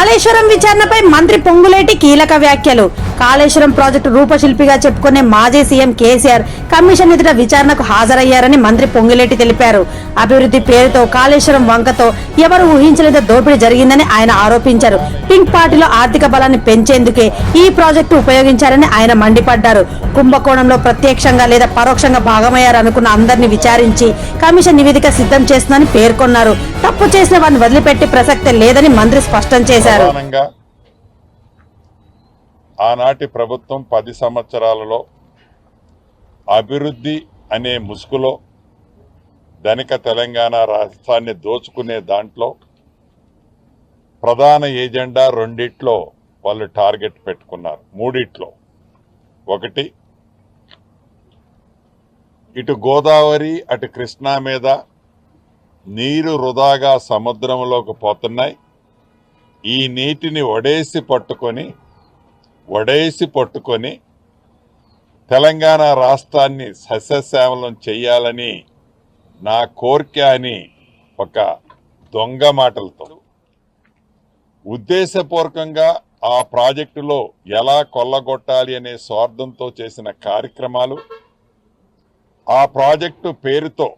కాళేశ్వరం విచారణపై మంత్రి పొంగులేటి కీలక వ్యాఖ్యలు. కాళేశ్వరం ప్రాజెక్టు రూపశిల్పిగా చెప్పుకునే మాజీ సీఎం కేసీఆర్ కమిషన్ ఎదుట విచారణకు హాజరయ్యారని మంత్రి పొంగిలేటి తెలిపారు. అభివృద్ధి పేరుతో కాళేశ్వరం వంకతో ఎవరు ఊహించలేదో దోపిడీ జరిగిందని ఆయన ఆరోపించారు. పింక్ పార్టీలో ఆర్థిక బలాన్ని పెంచేందుకే ఈ ప్రాజెక్టు ఉపయోగించారని ఆయన మండిపడ్డారు. కుంభకోణంలో ప్రత్యక్షంగా లేదా పరోక్షంగా భాగమయ్యారనుకున్న అందరినీ విచారించి కమిషన్ నివేదిక సిద్ధం చేస్తుందని పేర్కొన్నారు. తప్పు చేసిన వారిని వదిలిపెట్టే ప్రసక్తే లేదని మంత్రి స్పష్టం చేశారు. ఆనాటి ప్రభుత్వం పది సంవత్సరాలలో అభివృద్ధి అనే ముసుగులో ధనిక తెలంగాణ రాష్ట్రాన్ని దోచుకునే దాంట్లో ప్రధాన ఏజెండా రెండిట్లో వాళ్ళు టార్గెట్ పెట్టుకున్నారు. మూడిట్లో. ఒకటి ఇటు గోదావరి అటు కృష్ణా మీద నీరు వృధాగా సముద్రంలోకి పోతున్నాయి. ఈ నీటిని ఒడేసి పట్టుకొని వడేసి పట్టుకొని తెలంగాణ రాష్ట్రాన్ని సస్యశ్యామలం చేయాలని నా కోరిక అని ఒక దొంగ మాటలతో. ఉద్దేశపూర్వకంగా ఆ ప్రాజెక్టులో ఎలా కొల్లగొట్టాలి అనే స్వార్థంతో చేసిన కార్యక్రమాలు ఆ ప్రాజెక్టు పేరుతో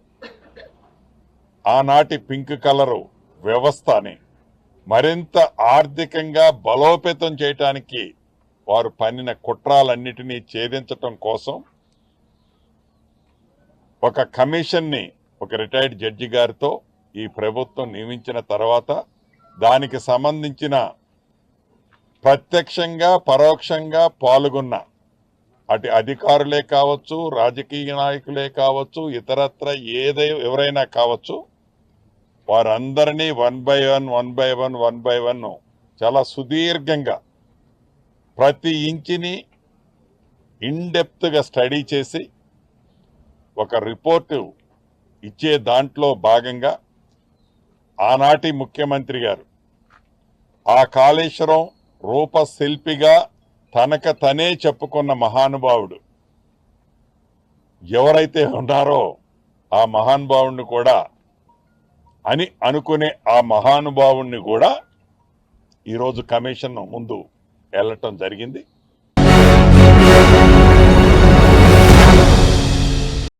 ఆనాటి పింక్ కలరు వ్యవస్థని మరింత ఆర్థికంగా బలోపేతం చేయటానికి వారు పన్నిన కుట్రాలన్నిటినీ ఛేదించటం కోసం ఒక కమిషన్ని ఒక రిటైర్డ్ జడ్జి గారితో ఈ ప్రభుత్వం నియమించిన తర్వాత దానికి సంబంధించిన ప్రత్యక్షంగా పరోక్షంగా పాల్గొన్న అటు అధికారులే కావచ్చు రాజకీయ నాయకులే కావచ్చు ఇతరత్ర ఏదై ఎవరైనా కావచ్చు వారందరినీ one by one one by one one by one చాలా సుదీర్ఘంగా ప్రతి ఇంచిని ఇన్డెప్త్గా స్టడీ చేసి ఒక రిపోర్టు ఇచ్చే దాంట్లో భాగంగా ఆనాటి ముఖ్యమంత్రి గారు ఆ కాళేశ్వరం రూపశిల్పిగా తనక తనే చెప్పుకున్న మహానుభావుడు ఎవరైతే ఉన్నారో ఆ మహానుభావుడిని కూడా అని అనుకునే ఆ మహానుభావుణ్ణి కూడా ఈరోజు కమిషన్ ముందు వెళ్ళటం జరిగింది.